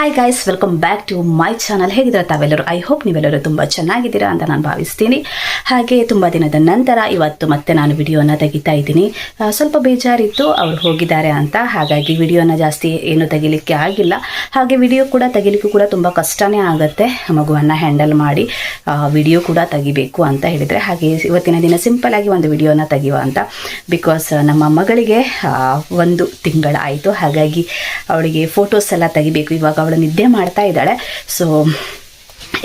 Hi guys welcome back to my channel ಹೇಗಿದ್ರೆ ತಾವೆಲ್ಲರೂ? I hope ನೀವೆಲ್ಲರೂ ತುಂಬ ಚೆನ್ನಾಗಿದ್ದೀರಾ ಅಂತ ನಾನು ಭಾವಿಸ್ತೀನಿ. ಹಾಗೆ ತುಂಬ ದಿನದ ನಂತರ ಇವತ್ತು ಮತ್ತೆ ನಾನು ವಿಡಿಯೋನ ತೆಗಿತಾ ಇದ್ದೀನಿ. ಸ್ವಲ್ಪ ಬೇಜಾರಿತ್ತು, ಅವರು ಹೋಗಿದ್ದಾರೆ ಅಂತ. ಹಾಗಾಗಿ ವಿಡಿಯೋನ ಜಾಸ್ತಿ ಏನು ತೆಗಿಲಿಕ್ಕೆ ಆಗಿಲ್ಲ. ಹಾಗೆ ವಿಡಿಯೋ ಕೂಡ ತೆಗಿಲಿಕ್ಕೂ ಕೂಡ ತುಂಬ ಕಷ್ಟನೇ ಆಗುತ್ತೆ. ಮಗುವನ್ನು ಹ್ಯಾಂಡಲ್ ಮಾಡಿ ವಿಡಿಯೋ ಕೂಡ ತೆಗಿಬೇಕು ಅಂತ ಹೇಳಿದರೆ. ಹಾಗೆ ಇವತ್ತಿನ ದಿನ ಸಿಂಪಲ್ ಆಗಿ ಒಂದು ವಿಡಿಯೋನ ತೆಗೆಯುವ ಅಂತ. ಬಿಕಾಸ್ ನಮ್ಮ ಮಗಳಿಗೆ ಒಂದು ತಿಂಗಳಾಯಿತು. ಹಾಗಾಗಿ ಅವಳಿಗೆ ಫೋಟೋಸ್ ಎಲ್ಲ ತೆಗಿಬೇಕು. ಇವಾಗ ಅವಳು ನಿದ್ದೆ ಮಾಡ್ತಾ ಇದ್ದಾಳೆ. ಸೊ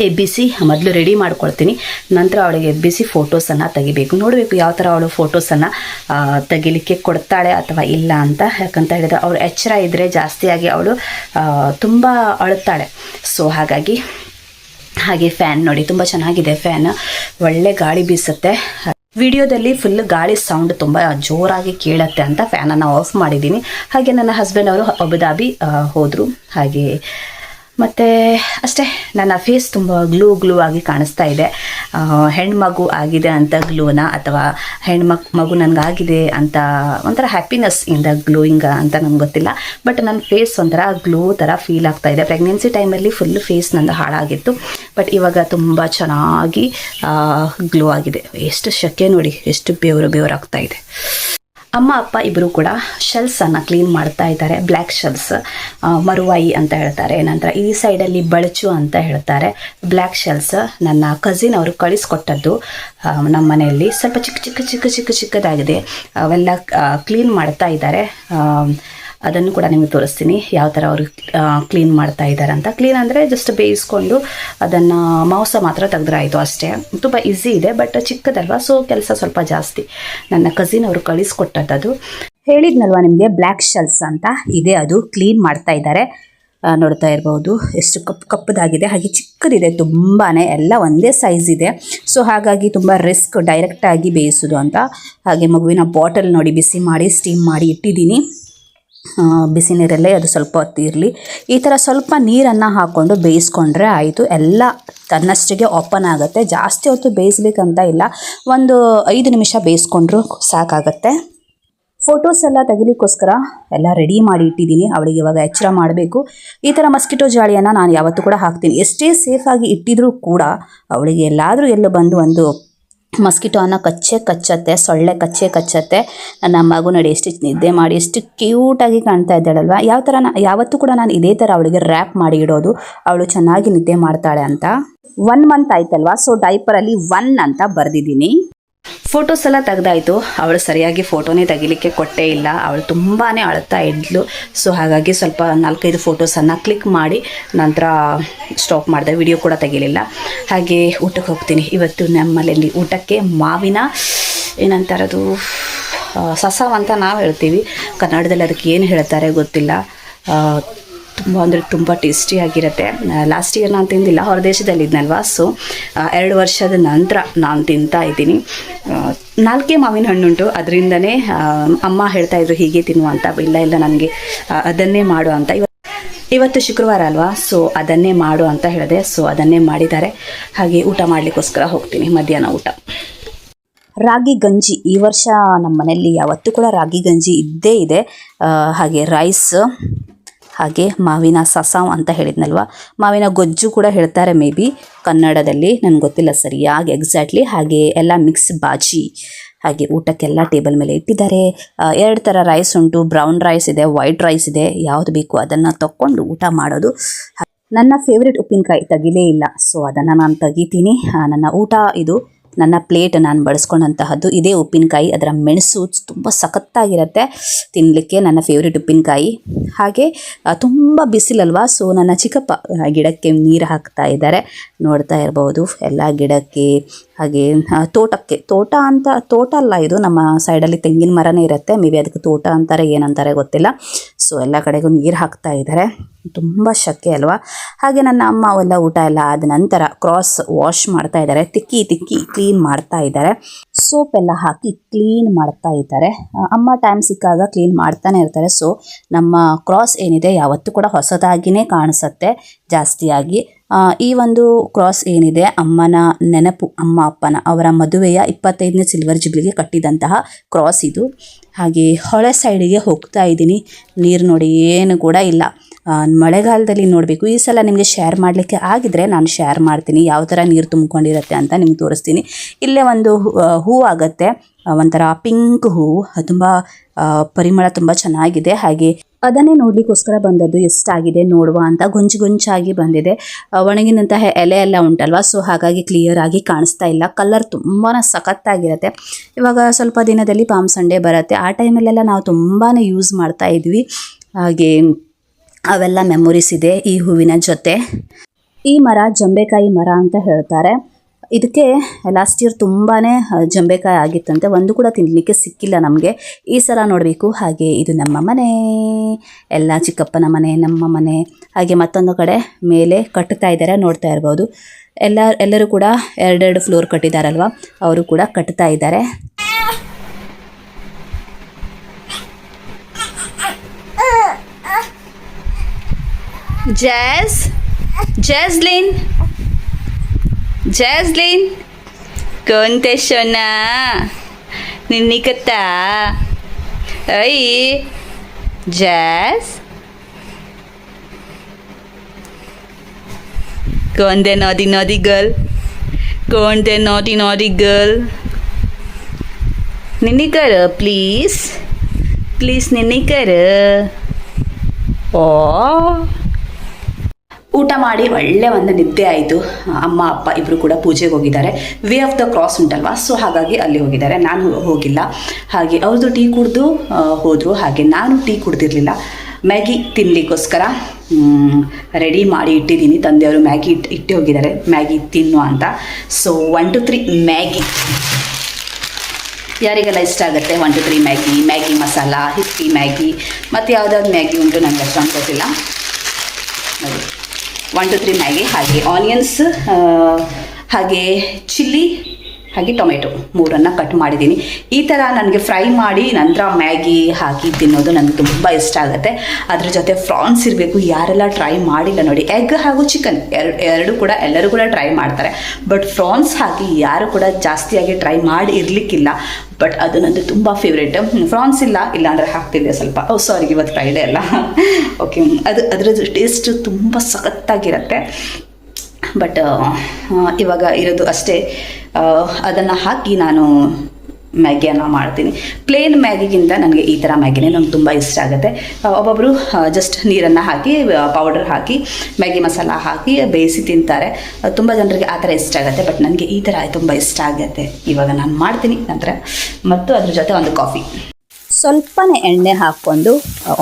ಎಬ್ಬಿಸಿ ಮೊದಲು ರೆಡಿ ಮಾಡ್ಕೊಳ್ತೀನಿ. ನಂತರ ಅವಳಿಗೆ ಎಬ್ಬಿಸಿ ಫೋಟೋಸನ್ನು ತೆಗಿಬೇಕು. ನೋಡಬೇಕು ಯಾವ ಥರ ಅವಳು ಫೋಟೋಸನ್ನು ತೆಗಿಲಿಕ್ಕೆ ಕೊಡ್ತಾಳೆ ಅಥವಾ ಇಲ್ಲ ಅಂತ. ಯಾಕಂತ ಹೇಳಿದ್ರೆ ಅವಳು ಎಚ್ಚರ ಇದ್ದರೆ ಜಾಸ್ತಿಯಾಗಿ ಅವಳು ತುಂಬ ಅಳುತ್ತಾಳೆ. ಸೊ ಹಾಗಾಗಿ ಹಾಗೆ ಫ್ಯಾನ್ ನೋಡಿ. ತುಂಬ ಚೆನ್ನಾಗಿದೆ ಫ್ಯಾನ್ ಒಳ್ಳೆ ಗಾಳಿ ಬೀಸುತ್ತೆ. ವಿಡಿಯೋದಲ್ಲಿ ಫುಲ್ ಗಾಳಿ ಸೌಂಡ್ ತುಂಬ ಜೋರಾಗಿ ಕೇಳತ್ತೆ ಅಂತ ಫ್ಯಾನನ್ನು ಆಫ್ ಮಾಡಿದ್ದೀನಿ. ಹಾಗೆ ನನ್ನ ಹಸ್ಬೆಂಡ್ ಅವರು ಅಬುದಾಬಿ ಹೋದರು. ಹಾಗೆ ಮತ್ತು ಅಷ್ಟೇ, ನನ್ನ ಫೇಸ್ ತುಂಬ ಗ್ಲೂ ಗ್ಲೂ ಆಗಿ ಕಾಣಿಸ್ತಾ ಇದೆ. ಹೆಣ್ಮಗು ಆಗಿದೆ ಅಂತ ಗ್ಲೂನ ಅಥವಾ ಹೆಣ್ಮಕ್, ಮಗು ನನಗಾಗಿದೆ ಅಂತ ಒಂಥರ ಹ್ಯಾಪಿನೆಸ್ ಇಂದ ಗ್ಲೋಯಿಂಗ್ ಅಂತ ನಂಗೆ ಗೊತ್ತಿಲ್ಲ. ಬಟ್ ನನ್ನ ಫೇಸ್ ಒಂಥರ ಗ್ಲೋ ಥರ ಫೀಲ್ ಆಗ್ತಾ ಇದೆ. ಪ್ರೆಗ್ನೆನ್ಸಿ ಟೈಮಲ್ಲಿ ಫುಲ್ ಫೇಸ್ ನಂದು ಹಾಳಾಗಿತ್ತು. ಬಟ್ ಇವಾಗ ತುಂಬ ಚೆನ್ನಾಗಿ ಗ್ಲೋ ಆಗಿದೆ. ಎಷ್ಟು ಶೆಕೆ ನೋಡಿ, ಎಷ್ಟು ಬೇವರು ಬೇವರಾಗ್ತಾ ಇದೆ. ಅಮ್ಮ, ಅಪ್ಪ ಇಬ್ಬರು ಕೂಡ ಶೆಲ್ಸನ್ನು ಕ್ಲೀನ್ ಮಾಡ್ತಾ ಇದ್ದಾರೆ. ಬ್ಲ್ಯಾಕ್ ಶೆಲ್ಸ್ ಮರುವಾಯಿ ಅಂತ ಹೇಳ್ತಾರೆ. ನಂತರ ಈ ಸೈಡಲ್ಲಿ ಬಳಚು ಅಂತ ಹೇಳ್ತಾರೆ. ಬ್ಲ್ಯಾಕ್ ಶೆಲ್ಸ್ ನನ್ನ ಕಸಿನ್ ಅವರು ಕಳಿಸ್ಕೊಟ್ಟದ್ದು ನಮ್ಮ ಮನೆಯಲ್ಲಿ. ಸ್ವಲ್ಪ ಚಿಕ್ಕ ಚಿಕ್ಕ ಚಿಕ್ಕ ಚಿಕ್ಕ ಚಿಕ್ಕದಾಗಿದೆ. ಅವೆಲ್ಲ ಕ್ಲೀನ್ ಮಾಡ್ತಾ ಇದ್ದಾರೆ. ಅದನ್ನು ಕೂಡ ನಿಮಗೆ ತೋರಿಸ್ತೀನಿ ಯಾವ ಥರ ಅವರು ಕ್ಲೀನ್ ಮಾಡ್ತಾ ಇದ್ದಾರೆ ಅಂತ. ಕ್ಲೀನ್ ಅಂದರೆ ಜಸ್ಟ್ ಬೇಯಿಸ್ಕೊಂಡು ಅದನ್ನು ಮಾಂಸ ಮಾತ್ರ ತೆಗೆದ್ರಾಯಿತು ಅಷ್ಟೇ. ತುಂಬ ಈಸಿ ಇದೆ ಬಟ್ ಚಿಕ್ಕದಲ್ವಾ ಸೊ ಕೆಲಸ ಸ್ವಲ್ಪ ಜಾಸ್ತಿ. ನನ್ನ ಕಸಿನ್ ಅವರು ಕಳಿಸ್ಕೊಟ್ಟದ್ದು ಹೇಳಿದ್ನಲ್ವಾ ನಿಮಗೆ ಬ್ಲ್ಯಾಕ್ ಶೆಲ್ಸ್ ಅಂತ? ಇದೆ ಅದು ಕ್ಲೀನ್ ಮಾಡ್ತಾ ಇದ್ದಾರೆ ನೋಡ್ತಾ ಇರ್ಬೋದು. ಎಷ್ಟು ಕಪ್, ಕಪ್ಪದಾಗಿದೆ, ಹಾಗೆ ಚಿಕ್ಕದಿದೆ ತುಂಬಾ ಎಲ್ಲ ಒಂದೇ ಸೈಜ್ ಇದೆ. ಸೊ ಹಾಗಾಗಿ ತುಂಬ ರಿಸ್ಕ್ ಡೈರೆಕ್ಟಾಗಿ ಬೇಯಿಸೋದು ಅಂತ. ಹಾಗೆ ಮಗುವಿನ ಬಾಟಲ್ ನೋಡಿ ಬಿಸಿ ಮಾಡಿ ಸ್ಟೀಮ್ ಮಾಡಿ ಇಟ್ಟಿದ್ದೀನಿ. ಬಿಸಿ ನೀರಲ್ಲೇ ಅದು ಸ್ವಲ್ಪ ಹೊತ್ತು ಇರಲಿ. ಈ ಥರ ಸ್ವಲ್ಪ ನೀರನ್ನು ಹಾಕ್ಕೊಂಡು ಬೇಯಿಸ್ಕೊಂಡ್ರೆ ಆಯಿತು. ಎಲ್ಲ ತನ್ನಷ್ಟಿಗೆ ಓಪನ್ ಆಗುತ್ತೆ. ಜಾಸ್ತಿ ಹೊತ್ತು ಬೇಯಿಸ್ಬೇಕಂತ ಇಲ್ಲ. ಒಂದು ಐದು ನಿಮಿಷ ಬೇಯಿಸ್ಕೊಂಡ್ರು ಸಾಕಾಗತ್ತೆ. ಫೋಟೋಸ್ ಎಲ್ಲ ತೆಗಿಲಿಕ್ಕೋಸ್ಕರ ಎಲ್ಲ ರೆಡಿ ಮಾಡಿ ಇಟ್ಟಿದ್ದೀನಿ. ಅವಳಿಗೆ ಇವಾಗ ಎಚ್ಚರ ಮಾಡಬೇಕು. ಈ ಥರ ಮಸ್ಕಿಟೋ ಜಾಳಿಯನ್ನು ನಾನು ಯಾವತ್ತೂ ಕೂಡ ಹಾಕ್ತೀನಿ. ಎಷ್ಟೇ ಸೇಫಾಗಿ ಇಟ್ಟಿದ್ರೂ ಕೂಡ ಅವಳಿಗೆ ಎಲ್ಲಾದರೂ ಎಲ್ಲೂ ಬಂದು ಒಂದು ಮಸ್ಕಿಟೋನ ಕಚ್ಚೆ ಕಚ್ಚತ್ತೆ, ಸೊಳ್ಳೆ ಕಚ್ಚೆ ಕಚ್ಚತ್ತೆ. ನನ್ನ ಮಗು ನೋಡಿ ಎಷ್ಟು ನಿದ್ದೆ ಮಾಡಿ, ಎಷ್ಟು ಕ್ಯೂಟಾಗಿ ಕಾಣ್ತಾ ಇದ್ದಾಳಲ್ವ? ಯಾವ ಥರ ನಾ, ಯಾವತ್ತೂ ಕೂಡ ನಾನು ಇದೇ ಥರ ಅವಳಿಗೆ ರ್ಯಾಪ್ ಮಾಡಿ ಇಡೋದು. ಅವಳು ಚೆನ್ನಾಗಿ ನಿದ್ದೆ ಮಾಡ್ತಾಳೆ ಅಂತ. ಒನ್ ಮಂತ್ ಆಯ್ತಲ್ವಾ? ಸೊ ಡೈಪರಲ್ಲಿ ಒನ್ ಅಂತ ಬರೆದಿದ್ದೀನಿ. ಫೋಟೋಸ್ ಎಲ್ಲ ತೆಗ್ದಾಯ್ತು. ಅವಳು ಸರಿಯಾಗಿ ಫೋಟೋನೇ ತೆಗಿಲಿಕ್ಕೆ ಕೊಟ್ಟೇ ಇಲ್ಲ. ಅವಳು ತುಂಬಾ ಅಳ್ತಾ ಇದ್ಲು. ಸೊ ಹಾಗಾಗಿ ಸ್ವಲ್ಪ ನಾಲ್ಕೈದು ಫೋಟೋಸನ್ನು ಕ್ಲಿಕ್ ಮಾಡಿ ನಂತರ ಸ್ಟಾಪ್ ಮಾಡಿದೆ. ವಿಡಿಯೋ ಕೂಡ ತೆಗಿಲಿಲ್ಲ. ಹಾಗೆ ಊಟಕ್ಕೆ ಹೋಗ್ತೀನಿ. ಇವತ್ತು ನಮ್ಮಲ್ಲಿ ಊಟಕ್ಕೆ ಮಾವಿನ, ಏನಂತಾರದು ಸಸವ ಅಂತ ನಾವು ಹೇಳ್ತೀವಿ. ಕನ್ನಡದಲ್ಲಿ ಅದಕ್ಕೆ ಏನು ಹೇಳ್ತಾರೆ ಗೊತ್ತಿಲ್ಲ. ತುಂಬ ಅಂದರೆ ತುಂಬ ಟೇಸ್ಟಿಯಾಗಿರುತ್ತೆ ಲಾಸ್ಟ್ ಇಯರ್ ನಾನು ತಿಂದಿಲ್ಲ, ಹೊರ ದೇಶದಲ್ಲಿ ಇದ್ನಲ್ವಾ ಸೊ ಎರಡು ವರ್ಷದ ನಂತರ ನಾನು ತಿಂತಾ ಇದ್ದೀನಿ. ನಾಲ್ಕೇ ಮಾವಿನ ಹಣ್ಣುಂಟು. ಅದರಿಂದನೇ ಅಮ್ಮ ಹೇಳ್ತಾ ಇದ್ರು, ಹೀಗೆ ತಿನ್ನು ಅಂತ. ಇಲ್ಲ ಇಲ್ಲ, ನನಗೆ ಅದನ್ನೇ ಮಾಡು ಅಂತ. ಇವತ್ತು ಶುಕ್ರವಾರ ಅಲ್ವಾ? ಸೊ ಅದನ್ನೇ ಮಾಡು ಅಂತ ಹೇಳಿದೆ. ಸೊ ಅದನ್ನೇ ಮಾಡಿದ್ದಾರೆ. ಹಾಗೆ ಊಟ ಮಾಡಲಿಕ್ಕೋಸ್ಕರ ಹೋಗ್ತೀನಿ, ಮಧ್ಯಾಹ್ನ ಊಟ. ರಾಗಿ ಗಂಜಿ, ಈ ವರ್ಷ ನಮ್ಮ ಮನೆಯಲ್ಲಿ ಯಾವತ್ತೂ ಕೂಡ ರಾಗಿ ಗಂಜಿ ಇದ್ದೇ ಇದೆ. ಹಾಗೆ ರೈಸ್ ಹಾಗೆ ಮಾವಿನ ಸಸಾವ್ ಅಂತ ಹೇಳಿದ್ನಲ್ವ? ಮಾವಿನ ಗೊಜ್ಜು ಕೂಡ ಹೇಳ್ತಾರೆ ಮೇ ಬಿ ಕನ್ನಡದಲ್ಲಿ, ನನಗೆ ಗೊತ್ತಿಲ್ಲ ಸರಿಯಾಗಿ ಎಕ್ಸಾಕ್ಟ್ಲಿ ಹಾಗೆ ಎಲ್ಲ ಮಿಕ್ಸ್ ಬಾಜಿ, ಹಾಗೆ ಊಟಕ್ಕೆಲ್ಲ ಟೇಬಲ್ ಮೇಲೆ ಇಟ್ಟಿದ್ದಾರೆ. ಎರಡು ಥರ ರೈಸ್ ಉಂಟು ಬ್ರೌನ್ ರೈಸ್ ಇದೆ ವೈಟ್ ರೈಸ್ ಇದೆ, ಯಾವುದು ಬೇಕು ಅದನ್ನು ತಕ್ಕೊಂಡು ಊಟ ಮಾಡೋದು. ನನ್ನ ಫೇವ್ರೆಟ್ ಉಪ್ಪಿನಕಾಯಿ ತಗಿಲೇ ಇಲ್ಲ ಸೊ ಅದನ್ನು ನಾನು ತೆಗಿತೀನಿ. ನನ್ನ ಊಟ ಇದು. ನನ್ನ ಪ್ಲೇಟ್ ನಾನು ಬಳಸ್ಕೊಂಡಂತಹದ್ದು ಇದೇ ಉಪ್ಪಿನಕಾಯಿ. ಅದರ ಮೆಣಸು ತುಂಬ ಸಖತ್ತಾಗಿರುತ್ತೆ. ತಿನ್ನಲಿಕ್ಕೆ ನನ್ನ ಫೇವ್ರೆಟ್ ಉಪ್ಪಿನಕಾಯಿ. ಹಾಗೆ ತುಂಬ ಬಿಸಿಲಲ್ವಾ ಸೊ ನನ್ನ ಚಿಕ್ಕಪ್ಪ ಗಿಡಕ್ಕೆ ನೀರು ಹಾಕ್ತಾ ಇದ್ದಾರೆ. ನೋಡ್ತಾ ಇರ್ಬೋದು, ಎಲ್ಲ ಗಿಡಕ್ಕೆ, ಹಾಗೆ ತೋಟಕ್ಕೆ. ತೋಟ ಅಂತ, ತೋಟ ಅಲ್ಲ ಇದು, ನಮ್ಮ ಸೈಡಲ್ಲಿ ತೆಂಗಿನ ಮರನೇ ಇರುತ್ತೆ. ಮೇ ಬಿ ಅದಕ್ಕೆ ತೋಟ ಅಂತಾರೆ, ಏನಂತಾರೆ ಗೊತ್ತಿಲ್ಲ. ಸೊ ಎಲ್ಲ ಕಡೆಗೂ ನೀರು ಹಾಕ್ತಾ ಇದ್ದಾರೆ. ತುಂಬ ಶಕ್ಕೆ ಅಲ್ವಾ? ಹಾಗೆ ನನ್ನ ಅಮ್ಮ ಅವೆಲ್ಲ ಊಟ ಎಲ್ಲ ಆದ ನಂತರ ಕ್ರಾಸ್ ವಾಶ್ ಮಾಡ್ತಾ ಇದ್ದಾರೆ. ತಿಕ್ಕಿ ತಿಕ್ಕಿ ಕ್ಲೀನ್ ಮಾಡ್ತಾ ಇದ್ದಾರೆ. ಸೋಪ್ ಎಲ್ಲ ಹಾಕಿ ಕ್ಲೀನ್ ಮಾಡ್ತಾ ಇದ್ದಾರೆ. ಅಮ್ಮ ಟೈಮ್ ಸಿಕ್ಕಾಗ ಕ್ಲೀನ್ ಮಾಡ್ತಾನೆ ಇರ್ತಾರೆ. ಸೊ ನಮ್ಮ ಕ್ರಾಸ್ ಏನಿದೆ ಯಾವತ್ತೂ ಕೂಡ ಹೊಸದಾಗಿಯೇ ಕಾಣಿಸುತ್ತೆ, ಜಾಸ್ತಿಯಾಗಿ. ಈ ಒಂದು ಕ್ರಾಸ್ ಏನಿದೆ, ಅಮ್ಮನ ನೆನಪು, ಅಮ್ಮ, ಅಪ್ಪನ, ಅವರ ಮದುವೆಯ ಇಪ್ಪತ್ತೈದನೇ ಸಿಲ್ವರ್ ಜುಬ್ಲಿಗೆ ಕಟ್ಟಿದಂತಹ ಕ್ರಾಸ್ ಇದು. ಹಾಗೆ ಹೊಳೆ ಸೈಡಿಗೆ ಹೋಗ್ತಾ ಇದ್ದೀನಿ. ನೀರು ನೋಡಿ ಏನು ಕೂಡ ಇಲ್ಲ. ಮಳೆಗಾಲದಲ್ಲಿ ನೋಡಬೇಕು. ಈ ಸಲ ನಿಮಗೆ ಶೇರ್ ಮಾಡಲಿಕ್ಕೆ ಆಗಿದ್ರೆ ನಾನು ಶೇರ್ ಮಾಡ್ತೀನಿ. ಯಾವ ಥರ ನೀರು ತುಂಬಿಕೊಂಡಿರುತ್ತೆ ಅಂತ ನಿಮ್ಗೆ ತೋರಿಸ್ತೀನಿ. ಇಲ್ಲೇ ಒಂದು ಹೂ- ಆಗುತ್ತೆ. ಒಂಥರ ಪಿಂಕ್ ಹೂವು ತುಂಬ ಪರಿಮಳ ತುಂಬ ಚೆನ್ನಾಗಿದೆ. ಹಾಗೆ ಅದನ್ನೇ ನೋಡ್ಲಿಕ್ಕೋಸ್ಕರ ಬಂದದ್ದು ಎಷ್ಟಾಗಿದೆ ನೋಡುವ ಅಂತ ಗೊಂಜು ಗೊಂಚಾಗಿ ಬಂದಿದೆ. ಒಣಗಿನಂತಹ ಎಲೆ ಎಲ್ಲ ಉಂಟಲ್ವಾ? ಸೊ ಹಾಗಾಗಿ ಕ್ಲಿಯರ್ ಆಗಿ ಕಾಣಿಸ್ತಾ ಇಲ್ಲ. ಕಲರ್ ತುಂಬಾ ಸಖತ್ತಾಗಿರುತ್ತೆ. ಇವಾಗ ಸ್ವಲ್ಪ ದಿನದಲ್ಲಿ ಪಾಮ್ ಸಂಡೇ ಬರುತ್ತೆ. ಆ ಟೈಮಲ್ಲೆಲ್ಲ ನಾವು ತುಂಬಾ ಯೂಸ್ ಮಾಡ್ತಾ ಇದ್ವಿ. ಹಾಗೆ ಅವೆಲ್ಲ ಮೆಮೊರೀಸ್ ಇದೆ ಈ ಹೂವಿನ ಜೊತೆ. ಈ ಮರ ಜಂಬೆಕಾಯಿ ಮರ ಅಂತ ಹೇಳ್ತಾರೆ. ಇದಕ್ಕೆ ಲಾಸ್ಟ್ ಇಯರ್ ತುಂಬಾ ಜಂಬೆಕಾಯಿ ಆಗಿತ್ತಂತೆ. ಒಂದು ಕೂಡ ತಿನ್ನಲಿಕ್ಕೆ ಸಿಕ್ಕಿಲ್ಲ ನಮಗೆ. ಈ ಸಲ ನೋಡಬೇಕು, ಹಾಗೆ ಇದು ನಮ್ಮ ಮನೆ. ಎಲ್ಲ ಚಿಕ್ಕಪ್ಪನ ಮನೆ, ನಮ್ಮ ಮನೆ. ಹಾಗೆ ಮತ್ತೊಂದು ಕಡೆ ಮೇಲೆ ಕಟ್ತಾ ಇದ್ದಾರೆ, ನೋಡ್ತಾ ಇರ್ಬೋದು. ಎಲ್ಲ, ಎಲ್ಲರೂ ಕೂಡ ಎರಡೆರಡು ಫ್ಲೋರ್ ಕಟ್ಟಿದಾರಲ್ವ? ಅವರು ಕೂಡ ಕಟ್ತಾ ಇದ್ದಾರೆ. जैज जैसलिन जैजलिन कोणते सोना निन्निकत्ता ऐ जैस कौन दे नॉटी नॉटी गर्ल कौन दे नॉटी नॉटी गर्ल निन्नी कर प्लीज़ प्लीज़ निन्नी कर ओ ಊಟ ಮಾಡಿ ಒಳ್ಳೆ ಒಂದು ನಿದ್ದೆ ಆಯಿತು. ಅಮ್ಮ, ಅಪ್ಪ ಇಬ್ಬರು ಕೂಡ ಪೂಜೆಗೆ ಹೋಗಿದ್ದಾರೆ. ವೇ ಆಫ್ ದ ಕ್ರಾಸ್ ಉಂಟಲ್ವಾ? ಸೊ ಹಾಗಾಗಿ ಅಲ್ಲಿ ಹೋಗಿದ್ದಾರೆ. ನಾನು ಹೋಗಿಲ್ಲ. ಹಾಗೆ ಅವ್ರದ್ದು ಟೀ ಕುಡಿದು ಹೋದರು. ಹಾಗೆ ನಾನು ಟೀ ಕುಡ್ದಿರಲಿಲ್ಲ. ಮ್ಯಾಗಿ ತಿನ್ನಲಿಕ್ಕೋಸ್ಕರ ರೆಡಿ ಮಾಡಿ ಇಟ್ಟಿದ್ದೀನಿ. ತಂದೆಯವರು ಮ್ಯಾಗಿ ಇಟ್ಟು ಇಟ್ಟು ಹೋಗಿದ್ದಾರೆ. ಮ್ಯಾಗಿ ತಿನ್ನು ಅಂತ. So one two three Maggi ಯಾರಿಗೆಲ್ಲ ಇಷ್ಟ ಆಗುತ್ತೆ one two three Maggi Maggi masala Yippee Maggi ಮತ್ತು ಯಾವುದಾದ್ರು ಮ್ಯಾಗಿ ಉಂಟು ನನಗೆ ಅಷ್ಟೊಂದು ಗೊತ್ತಿಲ್ಲ. ನೋಡಿ. ಒನ್ ಟು ತ್ರೀ ಮ್ಯಾಗಿ ಹಾಗೆ ಆನಿಯನ್ಸ್ ಹಾಗೆ ಚಿಲ್ಲಿ ಹಾಗೆ ಟೊಮೆಟೊ ಮೂರನ್ನು ಕಟ್ ಮಾಡಿದ್ದೀನಿ. ಈ ಥರ ನನಗೆ ಫ್ರೈ ಮಾಡಿ ನಂತರ ಮ್ಯಾಗಿ ಹಾಕಿ ತಿನ್ನೋದು ನನಗೆ ತುಂಬ ಇಷ್ಟ ಆಗುತ್ತೆ. ಅದ್ರ ಜೊತೆ ಫ್ರಾನ್ಸ್ ಇರಬೇಕು, ಯಾರೆಲ್ಲ ಟ್ರೈ ಮಾಡಿಲ್ಲ ನೋಡಿ, ಎಗ್ ಹಾಗೂ ಚಿಕನ್ ಎರಡು ಎರಡು ಕೂಡ ಎಲ್ಲರೂ ಕೂಡ ಟ್ರೈ ಮಾಡ್ತಾರೆ. ಬಟ್ ಫ್ರಾನ್ಸ್ ಹಾಕಿ ಯಾರು ಕೂಡ ಜಾಸ್ತಿಯಾಗಿ ಟ್ರೈ ಮಾಡಿ ಇರಲಿಕ್ಕಿಲ್ಲ ಬಟ್ ಅದು ನಂದು ತುಂಬ ಫೇವ್ರೇಟ್ ಫ್ರಾನ್ಸ್ ಇಲ್ಲ, ಇಲ್ಲಾಂದರೆ ಹಾಕ್ತಿದ್ದೆ ಸ್ವಲ್ಪ. ಓ ಸಾರಿ ಇವತ್ತು ಫ್ರೈಡೇ ಅಲ್ಲ. ಓಕೆ ಅದು, ಅದರದ್ದು ಟೇಸ್ಟ್ ತುಂಬ ಸಖತ್ತಾಗಿರುತ್ತೆ. ಬಟ್ ಇವಾಗ ಇರೋದು ಅಷ್ಟೇ. ಅದನ್ನು ಹಾಕಿ ನಾನು ಮ್ಯಾಗಿಯನ್ನು ಮಾಡ್ತೀನಿ. ಪ್ಲೇನ್ ಮ್ಯಾಗಿಗಿಂತ ನನಗೆ ಈ ಥರ ಮ್ಯಾಗಿನೇ ನಂಗೆ ತುಂಬ ಇಷ್ಟ ಆಗುತ್ತೆ. ಒಬ್ಬೊಬ್ಬರು ಜಸ್ಟ್ ನೀರನ್ನು ಹಾಕಿ ಪೌಡರ್ ಹಾಕಿ, ಮ್ಯಾಗಿ ಮಸಾಲ ಹಾಕಿ ಬೇಯಿಸಿ ತಿಂತಾರೆ. ತುಂಬ ಜನರಿಗೆ ಆ ಥರ ಇಷ್ಟ ಆಗುತ್ತೆ ಬಟ್ ನನಗೆ ಈ ಥರ ತುಂಬ ಇಷ್ಟ ಆಗುತ್ತೆ. ಇವಾಗ ನಾನು ಮಾಡ್ತೀನಿ, ನಂತರ. ಮತ್ತು ಅದ್ರ ಜೊತೆ ಒಂದು ಕಾಫಿ ಸ್ವಲ್ಪನೇ ಎಣ್ಣೆ ಹಾಕ್ಕೊಂಡು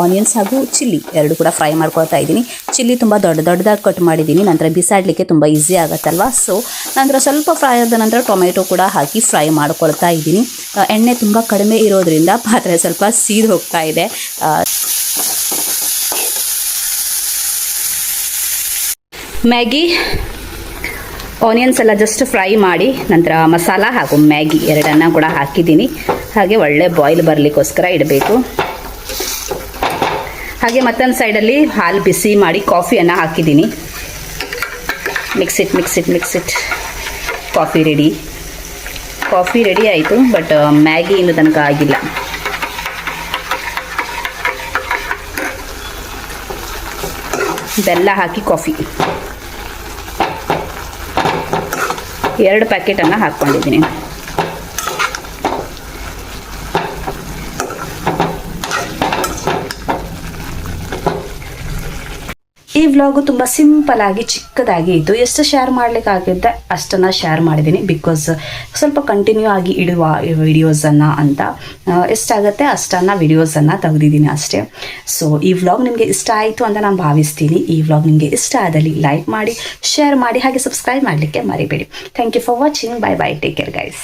ಆನಿಯನ್ಸ್ ಹಾಗೂ ಚಿಲ್ಲಿ ಎರಡು ಕೂಡ ಫ್ರೈ ಮಾಡ್ಕೊಳ್ತಾ ಇದ್ದೀನಿ. ಚಿಲ್ಲಿ ತುಂಬ ದೊಡ್ಡ ದೊಡ್ಡದಾಗಿ ಕಟ್ ಮಾಡಿದ್ದೀನಿ. ನಂತರ ಬಿಸಾಡಲಿಕ್ಕೆ ತುಂಬ ಈಸಿ ಆಗುತ್ತಲ್ವ? ಸೊ ನಂತರ ಸ್ವಲ್ಪ ಫ್ರೈ ಆದ ನಂತರ ಟೊಮೆಟೊ ಕೂಡ ಹಾಕಿ ಫ್ರೈ ಮಾಡ್ಕೊಳ್ತಾ ಇದ್ದೀನಿ. ಎಣ್ಣೆ ತುಂಬ ಕಡಿಮೆ ಇರೋದ್ರಿಂದ ಪಾತ್ರೆ ಸ್ವಲ್ಪ ಸೀದ್ ಹೋಗ್ತಾ ಇದೆ. ಮ್ಯಾಗಿ ಆನಿಯನ್ಸ್ ಎಲ್ಲ ಜಸ್ಟ್ ಫ್ರೈ ಮಾಡಿ, ನಂತರ ಮಸಾಲ ಹಾಗೂ ಮ್ಯಾಗಿ ಎರಡನ್ನ ಕೂಡ ಹಾಕಿದ್ದೀನಿ. ಹಾಗೆ ಒಳ್ಳೆ ಬಾಯ್ಲ್ ಬರಲಿಕ್ಕೋಸ್ಕರ ಇಡಬೇಕು. ಹಾಗೆ ಮತ್ತೊಂದು ಸೈಡಲ್ಲಿ ಹಾಲು ಬಿಸಿ ಮಾಡಿ ಕಾಫಿಯನ್ನು ಹಾಕಿದ್ದೀನಿ. Mix it mix it mix it coffee ready coffee ready ಆಯಿತು ಬಟ್ ಮ್ಯಾಗಿ ಇನ್ನು ತನಕ ಆಗಿಲ್ಲ. ಬೆಲ್ಲ ಹಾಕಿ ಕಾಫಿ ಎರಡು ಪ್ಯಾಕೆಟನ್ನು ಹಾಕ್ಕೊಂಡಿದ್ದೀನಿ ವ್ಲಾಗು ತುಂಬ ಸಿಂಪಲ್ ಆಗಿ, ಚಿಕ್ಕದಾಗಿ ಇತ್ತು ಎಷ್ಟು ಶೇರ್ ಮಾಡಲಿಕ್ಕಾಗಿದ್ದೆ ಅಷ್ಟನ್ನು ಶೇರ್ ಮಾಡಿದ್ದೀನಿ ಬಿಕಾಸ್ ಸ್ವಲ್ಪ ಕಂಟಿನ್ಯೂ ಆಗಿ ಇಡುವ ವಿಡಿಯೋಸನ್ನು ಅಂತ. ಎಷ್ಟಾಗುತ್ತೆ ಅಷ್ಟನ್ನು ವಿಡಿಯೋಸನ್ನು ತೆಗೆದಿದ್ದೀನಿ ಅಷ್ಟೇ. ಸೊ ಈ ವ್ಲಾಗ್ ನಿಮಗೆ ಇಷ್ಟ ಆಯಿತು ಅಂತ ನಾನು ಭಾವಿಸ್ತೀನಿ. ಈ ವ್ಲಾಗ್ ನಿಮಗೆ ಇಷ್ಟ ಆದಲ್ಲಿ ಲೈಕ್ ಮಾಡಿ ಶೇರ್ ಮಾಡಿ, ಹಾಗೆ ಸಬ್ಸ್ಕ್ರೈಬ್ ಮಾಡಲಿಕ್ಕೆ ಮರಿಬೇಡಿ. Thank you for watching bye bye take care guys